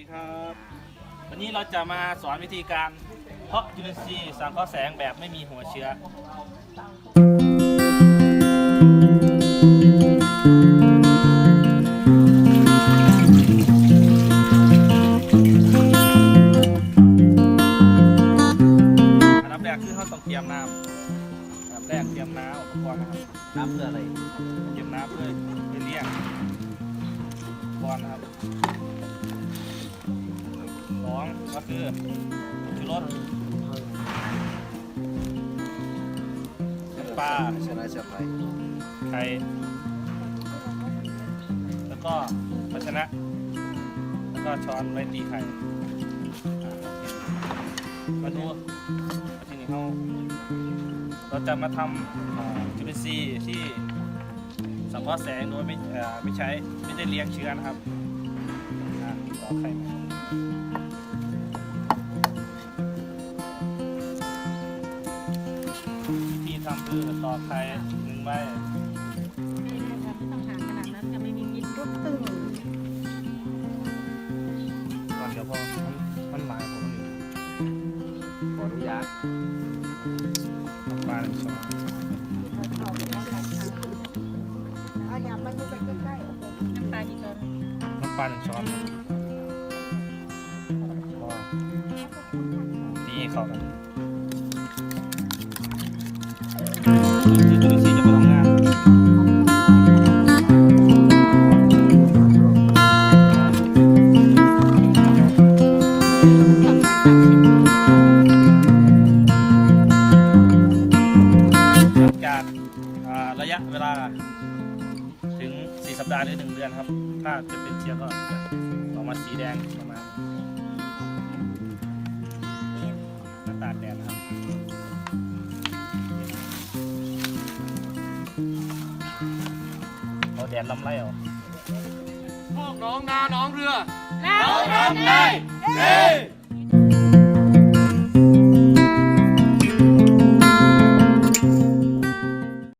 ดีครับ วันนี้เราจะมาสอนวิธีการ เพาะจุลินทรีย์สังเคราะห์แสงแบบไม่มีหัวเชื้อ อันดับแรกคือเขาต้องเตรียมน้ำอันดับแรกเตรียมน้ำอุปกรณ์นะครับ น้ำเพื่ออะไร เตรียมน้ำเพื่อไปเลี้ยงอุปกรณ์นะครับ ก็คือชูรสน้ำปลาชนะชนะไปไข่แล้วก็ภาชนะ แล้วก็ช้อนไว้ตีไข่อ่ามาดูทีนี้เขาเราจะมาทำอ่าจุลินทรีย์ที่สังเคราะห์แสงโดยไม่เอ่อไม่ใช้ไม่ได้เลี้ยงเชื้อนะครับอ่าต่อไข่ มาวิธีทำคือต่อไข่หนึ่งใบไม่ได้ค่ะไม่ต้องหาขนาดนั้นจะไม่มีกินรุดตึงก่อนเดี๋ยวพอมันมันหลายผมนี่ขออนุญาตน้ำปลาหนึ่งช้อนเอาอย่ามาอยู่ใกล้ๆโอเคน้ำตากี่ช้อนน้ำปลาหนึ่งช้อนพอตีเข้ากัน สัปดาห์หรือ1เดือนครับ ถ้าจะเป็นเชื้อก็จะออกมาสีแดงประมาณหน้าตากแดดนะครับเอาแดดลำไรเอาพวกน้องนาน้องเรือเราทำได้เฮ้